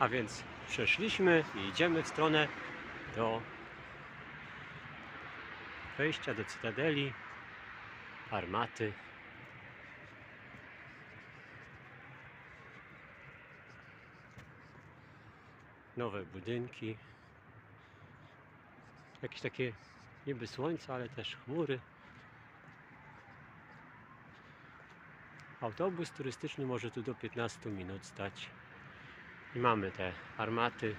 A więc przeszliśmy i idziemy w stronę do wejścia do Cytadeli, armaty. Nowe budynki. Jakieś takie niby słońce, ale też chmury. Autobus turystyczny może tu do 15 minut stać. I mamy te armaty.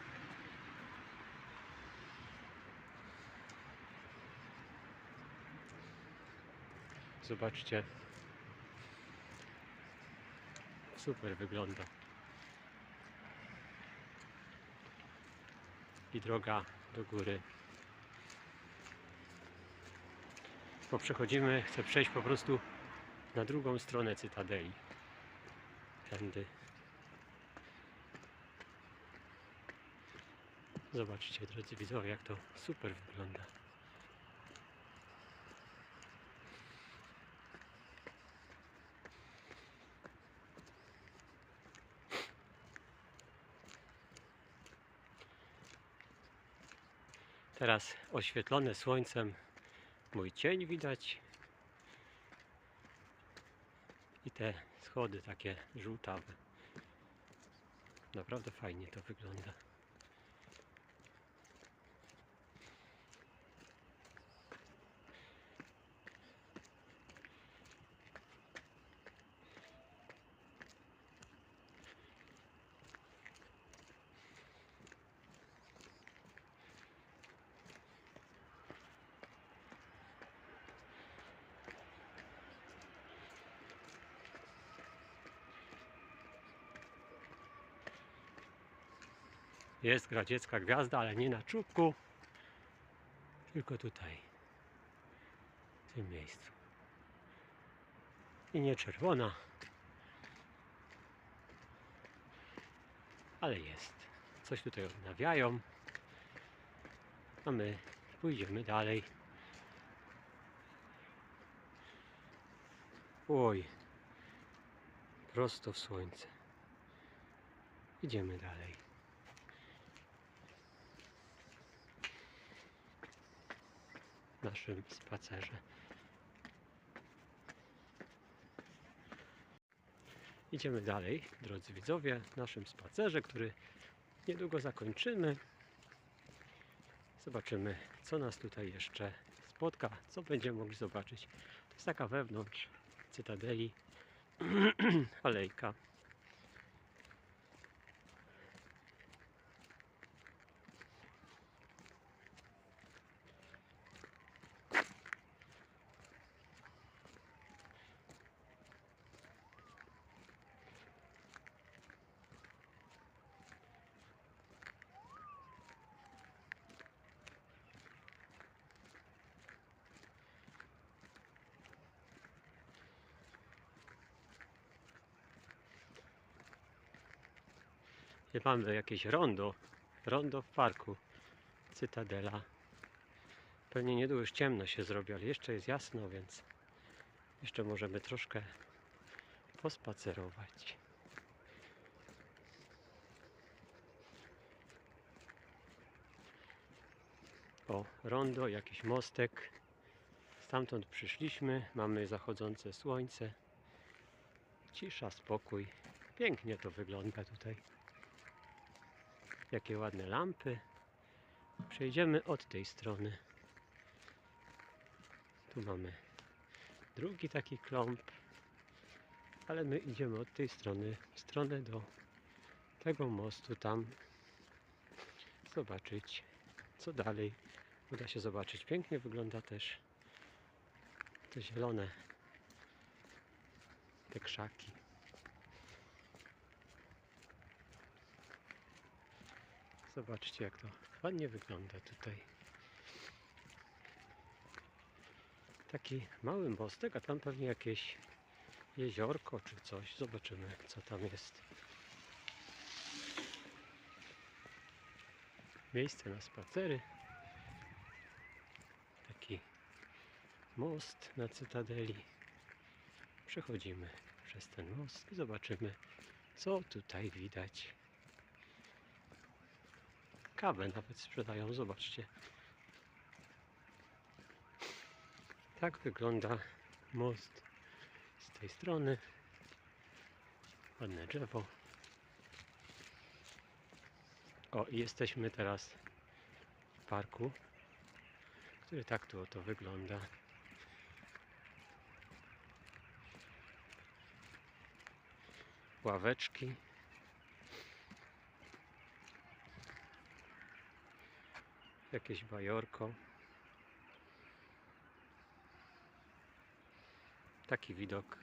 Zobaczcie. Super wygląda. I droga do góry. Bo przechodzimy, chcę przejść po prostu na drugą stronę Cytadeli. Tędy. Zobaczcie, drodzy widzowie, jak to super wygląda. Teraz oświetlone słońcem mój cień widać i te schody takie żółtawe. Naprawdę fajnie to wygląda. Jest gradziecka gwiazda, ale nie na czubku, tylko tutaj, w tym miejscu. I nie czerwona, ale jest. Coś tutaj odnawiają, a my pójdziemy dalej. Oj, prosto w słońce. Idziemy dalej. Naszym spacerze. Idziemy dalej, drodzy widzowie, w naszym spacerze, który niedługo zakończymy. Zobaczymy, co nas tutaj jeszcze spotka, co będziemy mogli zobaczyć. To jest taka wewnątrz Cytadeli alejka. Mamy jakieś rondo, rondo w parku Cytadela. Pewnie niedługo już ciemno się zrobi, ale jeszcze jest jasno, więc jeszcze możemy troszkę pospacerować. O, rondo, jakiś mostek. Stamtąd przyszliśmy, mamy zachodzące słońce. Cisza, spokój. Pięknie to wygląda tutaj. Jakie ładne lampy. Przejdziemy od tej strony. Tu mamy drugi taki klomp. Ale my idziemy od tej strony, w stronę do tego mostu tam. Zobaczyć, co dalej uda się zobaczyć. Pięknie wygląda też te zielone, te krzaki. Zobaczcie jak to ładnie wygląda tutaj. Taki mały mostek, a tam pewnie jakieś jeziorko czy coś. Zobaczymy co tam jest. Miejsce na spacery. Taki most na Cytadeli. Przechodzimy przez ten most i zobaczymy co tutaj widać. Kawę nawet sprzedają, zobaczcie. Tak wygląda most z tej strony. Ładne drzewo. O, jesteśmy teraz w parku, który tak tu oto wygląda. Ławeczki. Jakieś bajorko. Taki widok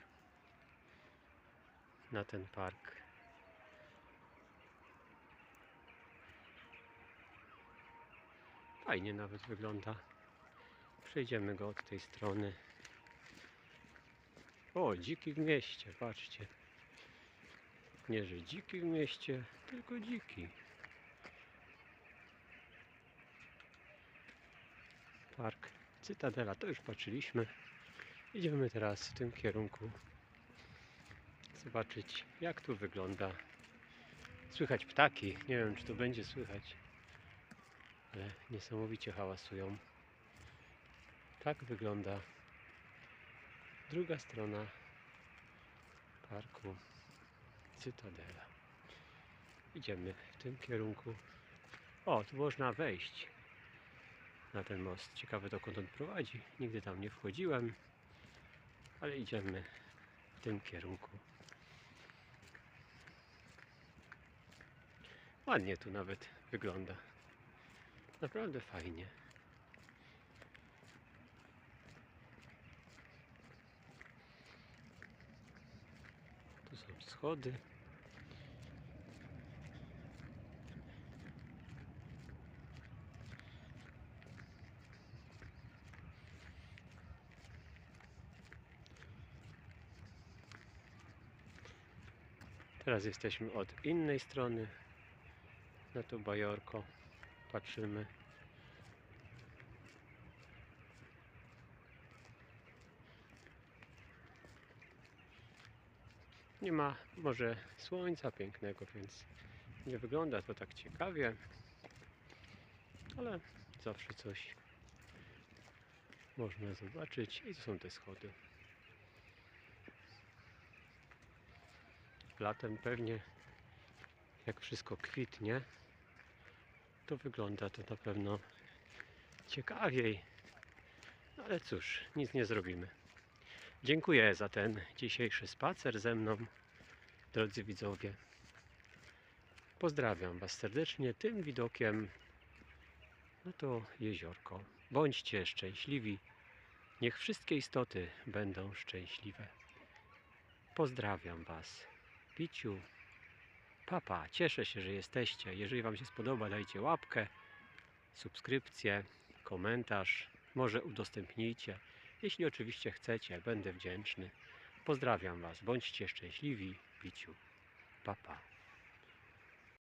na ten park. Fajnie nawet wygląda. Przejdziemy go od tej strony. O, dziki w mieście, patrzcie. Nie, że dziki w mieście, tylko dziki. Park Cytadela, to już patrzyliśmy. Idziemy teraz w tym kierunku. Zobaczyć, jak tu wygląda. Słychać ptaki. Nie wiem, czy to będzie słychać, ale niesamowicie hałasują. Tak wygląda druga strona parku Cytadela. Idziemy w tym kierunku. O, tu można wejść na ten most. Ciekawe dokąd on prowadzi. Nigdy tam nie wchodziłem, ale idziemy w tym kierunku. Ładnie tu nawet wygląda. Naprawdę fajnie. Tu są schody. Teraz jesteśmy od innej strony. Na to bajorko patrzymy. Nie ma może słońca pięknego, więc nie wygląda to tak ciekawie. Ale zawsze coś można zobaczyć. I to są te schody. Latem pewnie jak wszystko kwitnie, to wygląda to na pewno ciekawiej. No Ale cóż, nic nie zrobimy. Dziękuję za ten dzisiejszy spacer ze mną, drodzy widzowie. Pozdrawiam Was serdecznie tym widokiem na to jeziorko. Bądźcie szczęśliwi. Niech wszystkie istoty będą szczęśliwe. Pozdrawiam Was. Piciu. Papa, cieszę się, że jesteście. Jeżeli Wam się spodoba, dajcie łapkę, subskrypcję, komentarz, może udostępnijcie. Jeśli oczywiście chcecie, będę wdzięczny. Pozdrawiam Was, bądźcie szczęśliwi, Piciu. Papa.